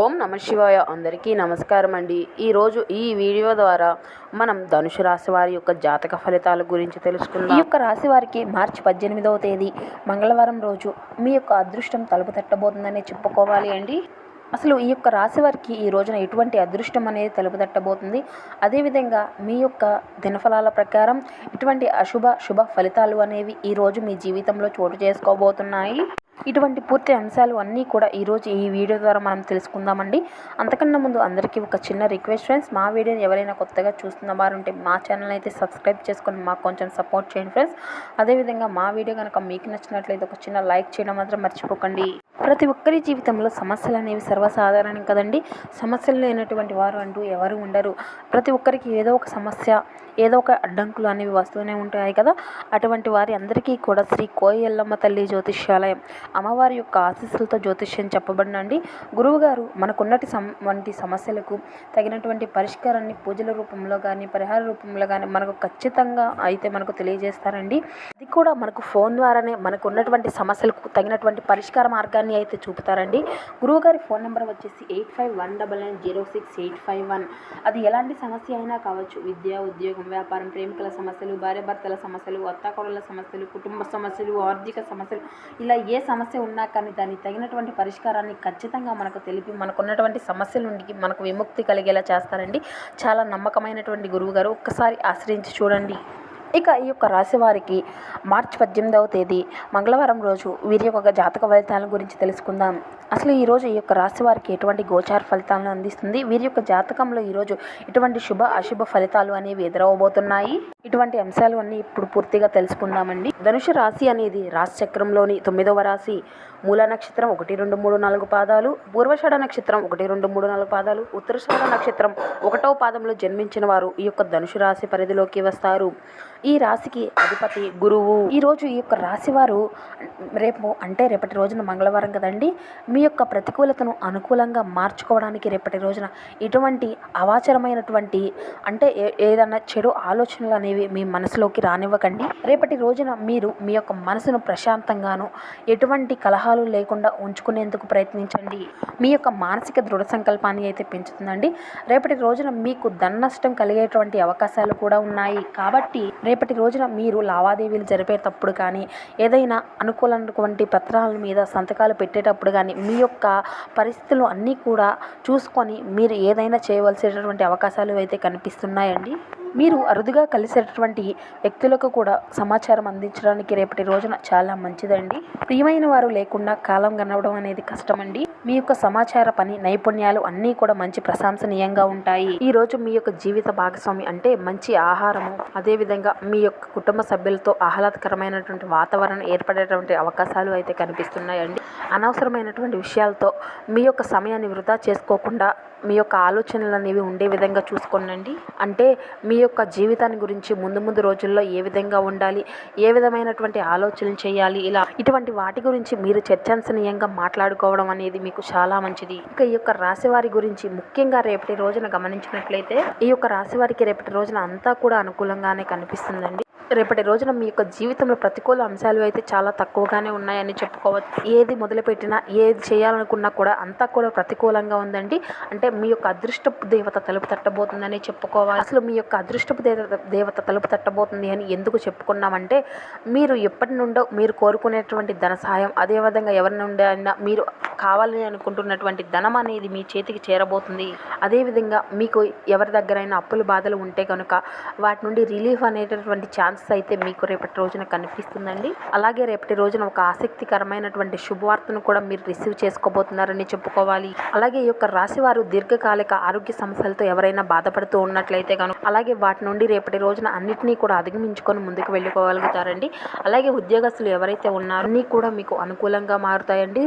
ఓం నమ శివాయ. అందరికీ నమస్కారం అండి. ఈరోజు ఈ వీడియో ద్వారా మనం ధనుసు రాశి వారి యొక్క జాతక ఫలితాల గురించి తెలుసుకుందాం. ఈ యొక్క రాశి వారికి మార్చి పద్దెనిమిదవ తేదీ మంగళవారం రోజు మీ యొక్క అదృష్టం తలుపు తట్టబోతుందని చెప్పుకోవాలి అండి. అసలు ఈ యొక్క రాశి వారికి ఈ రోజున ఎటువంటి అదృష్టం అనేది తలుపుదట్టబోతుంది అదేవిధంగా మీ యొక్క దినఫలాల ప్రకారం ఇటువంటి అశుభ శుభ ఫలితాలు అనేవి ఈ రోజు మీ జీవితంలో చోటు చేసుకోబోతున్నాయి? ఇటువంటి పూర్తి అంశాలు అన్నీ కూడా ఈరోజు ఈ వీడియో ద్వారా మనం తెలుసుకుందామండి. అంతకన్నా ముందు అందరికీ ఒక చిన్న రిక్వెస్ట్ ఫ్రెండ్స్ మా వీడియోని ఎవరైనా కొత్తగా చూస్తున్న వారు ఉంటే మా ఛానల్ అయితే సబ్స్క్రైబ్ చేసుకొని మాకు కొంచెం సపోర్ట్ చేయండి ఫ్రెండ్స్. అదేవిధంగా మా వీడియో కనుక మీకు నచ్చినట్లయితే ఒక చిన్న లైక్ చేయడం మాత్రం మర్చిపోకండి. ప్రతి ఒక్కరి జీవితంలో సమస్యలు అనేవి సర్వసాధారణం కదండి. సమస్యలు లేనటువంటి వారు అంటూ ఎవరు ఉండరు. ప్రతి ఒక్కరికి ఏదో ఒక సమస్య ఏదో ఒక అడ్డంకులు అనేవి వస్తూనే ఉంటాయి కదా. అటువంటి వారి అందరికీ కూడా శ్రీ కోయల్లమ్మ తల్లి జ్యోతిష్యాలయం అమ్మవారి యొక్క ఆశీస్సులతో జ్యోతిష్యం చెప్పబడినండి. గురువుగారు మనకున్నటి సం వంటి సమస్యలకు తగినటువంటి పరిష్కారాన్ని పూజల రూపంలో కానీ పరిహార రూపంలో కానీ మనకు ఖచ్చితంగా అయితే మనకు తెలియజేస్తారండి. అది కూడా మనకు ఫోన్ ద్వారానే మనకు ఉన్నటువంటి సమస్యలకు తగినటువంటి పరిష్కార మార్గాన్ని అయితే చూపుతారండి. గురువుగారి ఫోన్ నెంబర్ వచ్చేసి eight five one double nine zero six eight five one. అది ఎలాంటి సమస్య అయినా కావచ్చు విద్య ఉద్యోగం వ్యాపారం ప్రేమికుల సమస్యలు భార్యాభర్తల సమస్యలు అత్తాకోడల సమస్యలు కుటుంబ సమస్యలు ఆర్థిక సమస్యలు ఇలా ఏ సమస్య ఉన్నా కానీ దాని తగినటువంటి పరిష్కారాన్ని ఖచ్చితంగా మనకు తెలిపి మనకున్నటువంటి సమస్యల నుండి మనకు విముక్తి కలిగేలా చేస్తారండి. చాలా నమ్మకమైనటువంటి గురువు గారు ఒక్కసారి ఆశ్రయించి చూడండి. ఇక ఈ యొక్క రాశి వారికి మార్చి పద్దెనిమిదవ తేదీ మంగళవారం రోజు వీరి యొక్క జాతక ఫలితాల గురించి తెలుసుకుందాం. అసలు ఈరోజు ఈ యొక్క రాశి వారికి ఎటువంటి గోచార ఫలితాలను అందిస్తుంది? వీరి యొక్క జాతకంలో ఈరోజు ఎటువంటి శుభ అశుభ ఫలితాలు అనేవి ఎదురవబోతున్నాయి? ఇటువంటి అంశాలు అన్నీ ఇప్పుడు పూర్తిగా తెలుసుకుందామండి. ధనుషు రాశి అనేది రాశి చక్రంలోని తొమ్మిదవ రాశి. మూల నక్షత్రం ఒకటి రెండు మూడు నాలుగు పాదాలు. పూర్వషాఢ నక్షత్రం ఒకటి రెండు మూడు నాలుగు పాదాలు. ఉత్తరషాఢ నక్షత్రం ఒకటవ పాదంలో జన్మించిన వారు ఈ యొక్క ధనుషు రాశి పరిధిలోకి వస్తారు. ఈ రాశికి అధిపతి గురువు. ఈరోజు ఈ యొక్క రాశి వారు రేపు అంటే రేపటి రోజున మంగళవారం కదండి. మీ యొక్క ప్రతికూలతను అనుకూలంగా మార్చుకోవడానికి రేపటి రోజున ఎటువంటి అవాచరమైనటువంటి అంటే ఏ- చెడు ఆలోచనలు అనేవి మీ మనసులోకి రానివ్వకండి. రేపటి రోజున మీరు మీ యొక్క మనసును ప్రశాంతంగాను ఎటువంటి కలహాలు లేకుండా ఉంచుకునేందుకు ప్రయత్నించండి. మీ యొక్క మానసిక దృఢ సంకల్పాన్ని అయితే పెంచుతుందండి. రేపటి రోజున మీకు ధన నష్టం కలిగేటువంటి అవకాశాలు కూడా ఉన్నాయి. కాబట్టి రేపటి రోజున మీరు లావాదేవీలు జరిపేటప్పుడు కానీ ఏదైనా అనుకూలమైనటువంటి పత్రాల మీద సంతకాలు పెట్టేటప్పుడు కానీ మీ యొక్క పరిస్థితులు అన్నీ కూడా చూసుకొని మీరు ఏదైనా చేయవలసినటువంటి అవకాశాలు అయితే కనిపిస్తున్నాయండి? మీరు అరుదుగా కలిసేటటువంటి వ్యక్తులకు కూడా సమాచారం అందించడానికి రేపటి రోజున చాలా మంచిదండి. ప్రియమైన వారు లేకుండా కాలం గనవడం అనేది కష్టమండి. మీ యొక్క సమాచార పని నైపుణ్యాలు అన్నీ కూడా మంచి ప్రశంసనీయంగా ఉంటాయి. ఈ రోజు మీ యొక్క జీవిత భాగస్వామి అంటే మంచి ఆహారము అదేవిధంగా మీ యొక్క కుటుంబ సభ్యులతో ఆహ్లాదకరమైనటువంటి వాతావరణం ఏర్పడేటువంటి అవకాశాలు అయితే కనిపిస్తున్నాయండి. అనవసరమైనటువంటి విషయాలతో మీ యొక్క సమయాన్ని వృధా చేసుకోకుండా మీ యొక్క ఆలోచనలు అనేవి ఉండే విధంగా చూసుకోనండి. అంటే మీ యొక్క జీవితాన్ని గురించి ముందు ముందు రోజుల్లో ఏ విధంగా ఉండాలి ఏ విధమైనటువంటి ఆలోచనలు చేయాలి ఇలా ఇటువంటి వాటి గురించి మీరు చర్చనీయంగా మాట్లాడుకోవడం అనేది మీకు చాలా మంచిది. ఇక ఈ యొక్క రాశి వారి గురించి ముఖ్యంగా రేపటి రోజున గమనించినట్లయితే ఈ యొక్క రాశి వారికి రేపటి రోజున అంతా కూడా అనుకూలంగానే కనిపిస్తుందండి. రేపటి రోజున మీ యొక్క జీవితంలో ప్రతికూల అంశాలు అయితే చాలా తక్కువగానే ఉన్నాయని చెప్పుకోవచ్చు. ఏది మొదలుపెట్టినా ఏది చేయాలనుకున్నా కూడా అంతా కూడా ప్రతికూలంగా ఉందండి. అంటే మీ యొక్క అదృష్టపు దేవత తలుపు తట్టబోతుందని చెప్పుకోవాలి. అసలు మీ యొక్క అదృష్టపు దేవత దేవత తలుపు తట్టబోతుంది అని ఎందుకు చెప్పుకున్నామంటే మీరు ఎప్పటి నుండో మీరు కోరుకునేటువంటి ధన సహాయం అదేవిధంగా ఎవరి నుండి అయినా మీరు కావాలని అనుకుంటున్నటువంటి ధనం అనేది మీ చేతికి చేరబోతుంది. అదేవిధంగా మీకు ఎవరి దగ్గరైనా అప్పుల బాధలు ఉంటే కనుక వాటి నుండి రిలీఫ్ అనేటటువంటి ఛాన్స్ ఛాన్సెస్ అయితే మీకు రేపటి రోజున కనిపిస్తుందండి. అలాగే రేపటి రోజున ఒక ఆసక్తికరమైనటువంటి శుభవార్తను కూడా మీరు రిసీవ్ చేసుకోబోతున్నారని చెప్పుకోవాలి. అలాగే ఈ యొక్క రాశి వారు దీర్ఘకాలిక ఆరోగ్య సమస్యలతో ఎవరైనా బాధపడుతూ ఉన్నట్లయితే కనుక అలాగే వాటి నుండి రేపటి రోజున అన్నింటినీ కూడా అధిగమించుకొని ముందుకు వెళ్ళుకోగలుగుతారండి అలాగే ఉద్యోగస్తులు ఎవరైతే ఉన్నారో అన్నీ కూడా మీకు అనుకూలంగా మారుతాయండి.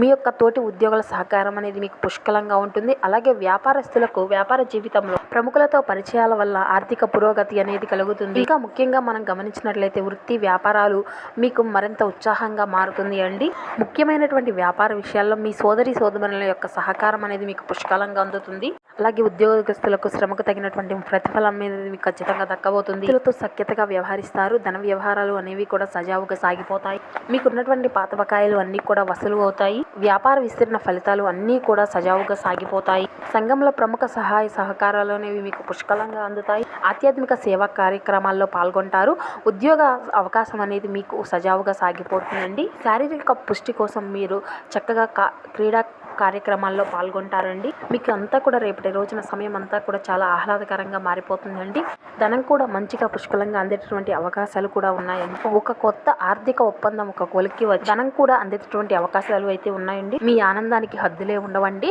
మీ యొక్క తోటి ఉద్యోగుల సహకారం అనేది మీకు పుష్కలంగా ఉంటుంది. అలాగే వ్యాపారస్తులకు వ్యాపార జీవితంలో ప్రముఖులతో పరిచయాల వల్ల ఆర్థిక పురోగతి అనేది కలుగుతుంది. ఇంకా ముఖ్యంగా మనం గమనించినట్లయితే వృత్తి వ్యాపారాలు మీకు మరింత ఉత్సాహంగా మారుతుంది అండి. ముఖ్యమైనటువంటి వ్యాపార విషయాల్లో మీ సోదరి సోదరుల యొక్క సహకారం అనేది మీకు పుష్కలంగా అందుతుంది. అలాగే ఉద్యోగస్తులకు శ్రమకు తగినటువంటి ప్రతిఫలం అనేది మీకు ఖచ్చితంగా దక్కబోతుంది. వ్యక్తులతో సఖ్యతగా వ్యవహరిస్తారు. ధన వ్యవహారాలు అనేవి కూడా సజావుగా సాగిపోతాయి. మీకున్నటువంటి పాత బకాయిలు అన్నీ కూడా వసూలు అవుతాయి. వ్యాపార విస్తరణ ఫలితాలు అన్నీ కూడా సజావుగా సాగిపోతాయి. సంఘంలో ప్రముఖ సహాయ సహకారాలు అనేవి మీకు పుష్కలంగా అందుతాయి. ఆధ్యాత్మిక సేవా కార్యక్రమాల్లో పాల్గొంటారు. ఉద్యోగ అవకాశం అనేది మీకు సజావుగా సాగిపోతుందండి. శారీరక పుష్టి కోసం మీరు చక్కగా కా క్రీడా కార్యక్రమాల్లో పాల్గొంటారండి. మీకు అంతా కూడా రేపటి రోజున సమయం అంతా కూడా చాలా ఆహ్లాదకరంగా మారిపోతుందండి. ధనం కూడా మంచిగా పుష్కలంగా అందేటటువంటి అవకాశాలు కూడా ఉన్నాయండి. ఒక కొత్త ఆర్థిక ఒప్పందం ఒక కొలిక్కి వచ్చి ధనం కూడా అందేటటువంటి అవకాశాలు అయితే ఉన్నాయండి. మీ ఆనందానికి హద్దులే ఉండవండి.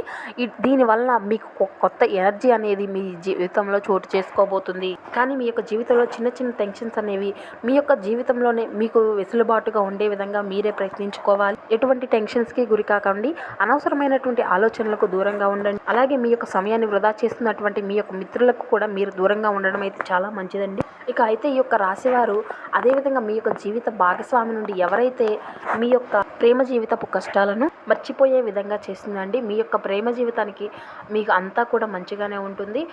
దీని వలన మీకు కొత్త ఎనర్జీ అనేది మీ జీవితంలో చోటు చేసుకోబోతుంది. కానీ మీ యొక్క జీవితంలో చిన్న చిన్న టెన్షన్స్ అనేవి మీ యొక్క జీవితంలోనే మీకు వెసులుబాటుగా ఉండే విధంగా మీరే ప్రయత్నించుకోవాలి. ఎటువంటి టెన్షన్స్కి గురి కాకండి. అనవసరమైనటువంటి ఆలోచనలకు దూరంగా ఉండండి. అలాగే మీ యొక్క సమయాన్ని వృధా చేస్తున్నటువంటి మీ యొక్క మిత్రులకు కూడా మీరు దూరంగా ఉండడం అయితే చాలా మంచిదండి. ఇక అయితే ఈ యొక్క రాశివారు అదేవిధంగా మీ యొక్క జీవిత భాగస్వామి నుండి ఎవరైతే మీ యొక్క ప్రేమ జీవితపు కష్టాలను మర్చిపోయే విధంగా చేస్తుందండి మీ యొక్క ప్రేమ జీవితానికి మీకు అంతా కూడా మంచిగానే ఉంటుంది.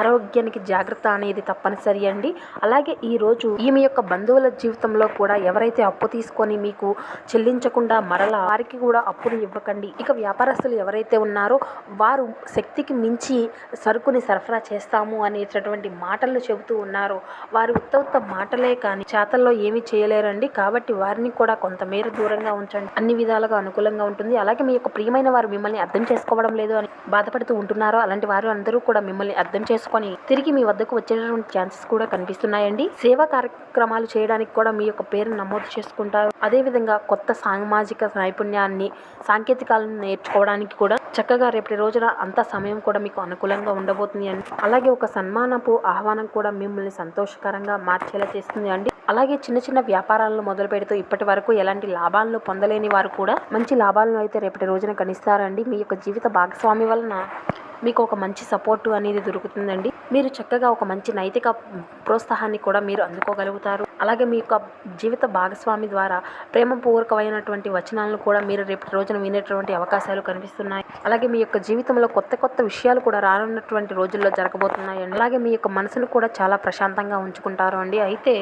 ఆరోగ్యానికి జాగ్రత్త అనేది తప్పనిసరి అండి. అలాగే ఈరోజు ఈమె యొక్క బంధువుల జీవితంలో కూడా ఎవరైతే అప్పు తీసుకొని మీకు చెల్లించకుండా మరలా వారికి కూడా అప్పులు ఇవ్వకండి. ఇక వ్యాపారస్తులు ఎవరైతే ఉన్నారో వారు శక్తికి మించి సరుకుని సరఫరా చేస్తాము అనేటటువంటి మాటలు చెబుతూ ఉన్నారో. వారు ఉత్త ఉత్త మాటలే కానీ చేతల్లో ఏమీ చేయలేరండి. కాబట్టి వారిని కూడా కొంతమేర దూరంగా ఉంచండి. అన్ని విధాలుగా అనుకూలంగా ఉంటుంది. అలాగే మీ యొక్క ప్రియమైన వారు మిమ్మల్ని అర్థం చేసుకోవడం లేదు అని బాధపడుతూ ఉంటున్నారో అలాంటి వారు అందరూ కూడా మిమ్మల్ని అర్థం చేసుకొని తిరిగి మీ వద్దకు వచ్చేటటువంటి ఛాన్సెస్ కూడా కనిపిస్తున్నాయండి. సేవా కార్యక్రమాలు చేయడానికి కూడా మీ యొక్క పేరును నమోదు చేసుకుంటారు. అదేవిధంగా కొత్త సామాజిక నైపుణ్యాన్ని సాంకేతికాలను నేర్చుకోవడానికి కూడా చక్కగా రేపటి రోజున అంత సమయం కూడా మీకు అనుకూలంగా ఉండబోతుంది అండి అలాగే ఒక సన్మానపు ఆహ్వానం కూడా మిమ్మల్ని సంతోషకరంగా మార్చేలా చేస్తుంది అండి. అలాగే చిన్న చిన్న వ్యాపారాలను మొదలు పెడుతూ ఇప్పటి వరకు ఎలాంటి లాభాలను పొందలేని వారు కూడా మంచి లాభాలను అయితే రేపటి రోజున గణిస్తారండి. మీ యొక్క జీవిత భాగస్వామి వలన మీకు ఒక మంచి సపోర్టు అనేది దొరుకుతుందండి. మీరు చక్కగా ఒక మంచి నైతిక ప్రోత్సాహాన్ని కూడా మీరు అందుకోగలుగుతారు. అలాగే మీ యొక్క జీవిత భాగస్వామి ద్వారా ప్రేమపూర్వకమైనటువంటి వచనాలను కూడా మీరు రేపటి రోజున వినేటువంటి అవకాశాలు కనిపిస్తున్నాయి. అలాగే మీ యొక్క జీవితంలో కొత్త కొత్త విషయాలు కూడా రానున్నటువంటి రోజుల్లో జరగబోతున్నాయండి. అలాగే మీ యొక్క మనసును కూడా చాలా ప్రశాంతంగా ఉంచుకుంటారు అండి. అయితే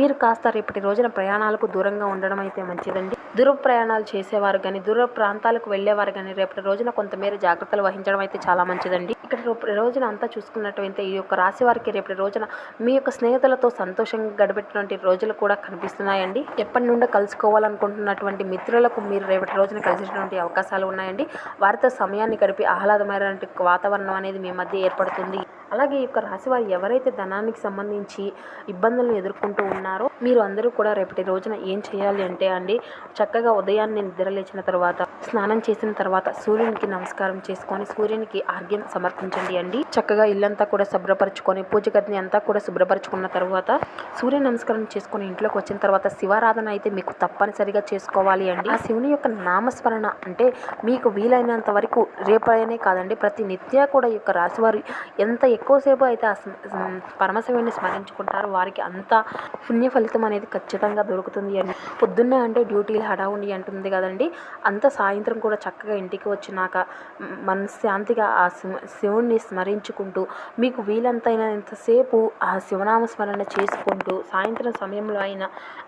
మీరు కాస్త రేపటి రోజున ప్రయాణాలకు దూరంగా ఉండడం అయితే మంచిదండి. దూర ప్రయాణాలు చేసేవారు కానీ దూర ప్రాంతాలకు వెళ్ళేవారు కానీ రేపటి రోజున కొంతమేర జాగ్రత్తలు వహించడం అయితే చాలా మంచిదండి. ఇక్కడ రోజున అంతా చూసుకున్నట్టయితే ఈ యొక్క రాశి వారికి రేపటి రోజున మీ యొక్క స్నేహితులతో సంతోషంగా గడిపెట్టినటువంటి రోజులు కూడా కనిపిస్తున్నాయండి. ఎప్పటి నుండో కలుసుకోవాలనుకుంటున్నటువంటి మిత్రులకు మీరు రేపటి రోజున కలిసేటువంటి అవకాశాలు ఉన్నాయండి. వారితో సమయాన్ని గడిపి ఆహ్లాదమైనటువంటి వాతావరణం అనేది మీ మధ్య ఏర్పడుతుంది. అలాగే ఈ యొక్క రాశి వారు ఎవరైతే ధనానికి సంబంధించి ఇబ్బందులను ఎదుర్కొంటూ ఉన్నారో మీరు అందరూ కూడా రేపటి రోజున ఏం చేయాలి అంటే అండి చక్కగా ఉదయాన్నే నిద్రలేచిన తర్వాత స్నానం చేసిన తర్వాత సూర్యునికి నమస్కారం చేసుకొని సూర్యునికి ఆర్ఘ్యం సమర్పించండి అండి. చక్కగా ఇల్లంతా కూడా శుభ్రపరచుకొని పూజ గదిని అంతా కూడా శుభ్రపరచుకున్న తర్వాత సూర్య నమస్కారం చేసుకొని ఇంట్లోకి వచ్చిన తర్వాత శివారాధన అయితే మీకు తప్పనిసరిగా చేసుకోవాలి అండి. ఆ శివుని యొక్క నామస్మరణ అంటే మీకు వీలైనంత వరకు రేపైనే కాదండి ప్రతి నిత్య కూడా ఈ యొక్క రాశివారు ఎంత ఎక్కువసేపు అయితే ఆ పరమశివుని స్మరించుకుంటారు. వారికి అంత పుణ్య ఫలితం అనేది ఖచ్చితంగా దొరుకుతుంది అండి. పొద్దున్నే అంటే డ్యూటీలు హడావుండి అంటుంది కదండి. అంత సాయంత్రం కూడా చక్కగా ఇంటికి వచ్చినాక మనశ్శాంతిగా ఆ శివుణ్ణి స్మరించుకుంటూ మీకు వీలంతైనంతసేపు ఆ శివనామ స్మరణ చేసుకుంటూ సాయంత్రం సమయంలో అయినా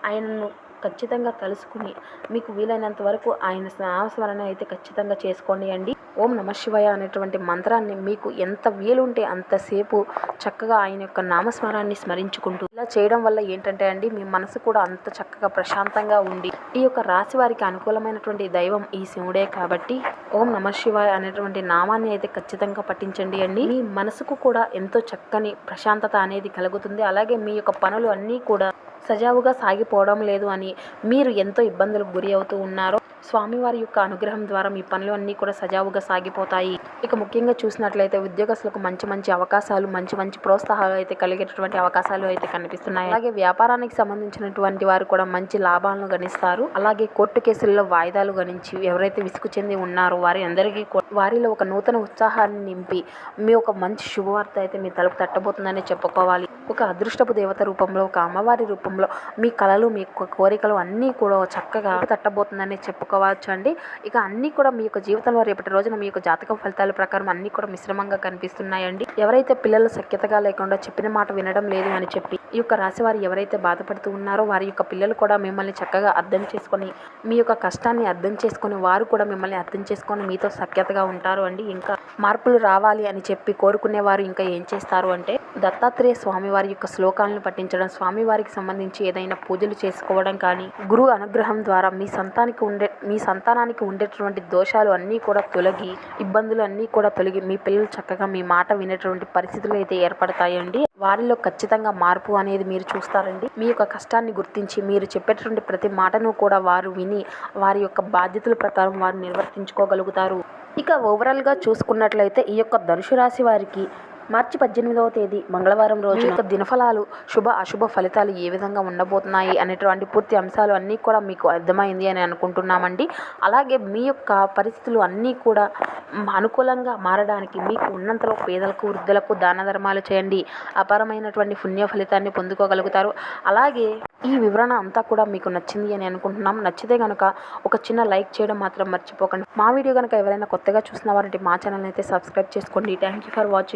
ఆయనను ఖచ్చితంగా తలుసుకుని మీకు వీలైనంత వరకు ఆయన నామస్మరణ అయితే ఖచ్చితంగా చేసుకోండి అండి. ఓం నమ శివాయ అనేటువంటి మంత్రాన్ని మీకు ఎంత వీలుంటే అంతసేపు చక్కగా ఆయన యొక్క నామస్మరాన్ని స్మరించుకుంటూ ఇలా చేయడం వల్ల ఏంటంటే అండి మీ మనసు కూడా అంత చక్కగా ప్రశాంతంగా ఉండి ఈ యొక్క రాశి వారికి అనుకూలమైనటువంటి దైవం ఈ శివుడే కాబట్టి ఓం నమ శివాయ అనేటువంటి నామాన్ని అయితే ఖచ్చితంగా పఠించండి అండి. మీ మనసుకు కూడా ఎంతో చక్కని ప్రశాంతత అనేది కలుగుతుంది. అలాగే మీ యొక్క పనులు అన్నీ కూడా సజావుగా సాగిపోవడం లేదు అని మీరు ఎంతో ఇబ్బందులకు గురి అవుతూ ఉన్నారో స్వామివారి యొక్క అనుగ్రహం ద్వారా మీ పనులు అన్నీ కూడా సజావుగా సాగిపోతాయి. ఇక ముఖ్యంగా చూసినట్లయితే ఉద్యోగస్తులకు మంచి మంచి అవకాశాలు మంచి మంచి ప్రోత్సాహాలు అయితే కలిగేటటువంటి అవకాశాలు అయితే కనిపిస్తున్నాయి. అలాగే వ్యాపారానికి సంబంధించినటువంటి వారు కూడా మంచి లాభాలను గణిస్తారు. అలాగే కోర్టు కేసుల్లో వాయిదాలు గణించి ఎవరైతే విసుగు చెంది ఉన్నారో వారి అందరికీ వారిలో ఒక నూతన ఉత్సాహాన్ని నింపి మీ ఒక మంచి శుభవార్త అయితే మీ తలుపు తట్టబోతుందని చెప్పుకోవాలి. ఒక అదృష్టపు దేవత రూపంలో ఒక అమ్మవారి రూపంలో మీ కళలు మీ యొక్క కోరికలు అన్నీ కూడా చక్కగా తట్టబోతుందని చెప్పుకోవచ్చు అండి ఇక అన్నీ కూడా మీ యొక్క జీవితంలో రేపటి రోజున మీ యొక్క జాతక ఫలితాల ప్రకారం అన్నీ కూడా మిశ్రమంగా కనిపిస్తున్నాయండి. ఎవరైతే పిల్లలు సఖ్యతగా లేకుండా చెప్పిన మాట వినడం లేదు అని చెప్పి ఈ యొక్క రాశి వారు ఎవరైతే బాధపడుతూ ఉన్నారో వారి యొక్క పిల్లలు కూడా మిమ్మల్ని చక్కగా అర్థం చేసుకొని మీ యొక్క కష్టాన్ని అర్థం చేసుకొని వారు కూడా మిమ్మల్ని అర్థం చేసుకొని మీతో సఖ్యతగా ఉంటారు అండి. ఇంకా మార్పులు రావాలి అని చెప్పి కోరుకునేవారు ఇంకా ఏం చేస్తారు అంటే దత్తాత్రేయ స్వామి వారి యొక్క శ్లోకాలను పఠించడం స్వామి వారికి సంబంధించి ఏదైనా పూజలు చేసుకోవడం కానీ గురువు అనుగ్రహం ద్వారా మీ సంతానికి ఉండే మీ సంతానానికి ఉండేటువంటి దోషాలు అన్నీ కూడా తొలగి ఇబ్బందులు అన్నీ కూడా తొలగి మీ పిల్లలు చక్కగా మీ మాట వినేటువంటి పరిస్థితులు అయితే ఏర్పడతాయండి. వారిలో ఖచ్చితంగా మార్పు అనేది మీరు చూస్తారండి. మీ యొక్క కష్టాన్ని గుర్తించి మీరు చెప్పేటటువంటి ప్రతి మాటను కూడా వారు విని వారి యొక్క బాధ్యతల ప్రకారం వారు నిర్వర్తించుకోగలుగుతారు. ఇక ఓవరాల్గా చూసుకున్నట్లయితే ఈ యొక్క ధనుసు రాశి వారికి మార్చి పద్దెనిమిదవ తేదీ మంగళవారం రోజు దినఫలాలు శుభ అశుభ ఫలితాలు ఏ విధంగా ఉండబోతున్నాయి అనేటువంటి పూర్తి అంశాలు అన్నీ కూడా మీకు అర్థమైంది అని అనుకుంటున్నామండి. అలాగే మీ యొక్క పరిస్థితులు అన్నీ కూడా అనుకూలంగా మారడానికి మీకు ఉన్నంతలో పేదలకు వృద్ధులకు దాన ధర్మాలు చేయండి. అపారమైనటువంటి పుణ్య ఫలితాన్ని పొందుకోగలుగుతారు. అలాగే ఈ వివరణ అంతా కూడా మీకు నచ్చింది అని అనుకుంటున్నాం. నచ్చితే కనుక ఒక చిన్న లైక్ చేయడం మాత్రం మర్చిపోకండి. మా వీడియో కనుక ఎవరైనా కొత్తగా చూసిన వారంటే మా ఛానల్ అయితే సబ్స్క్రైబ్ చేసుకోండి. Thank you for watching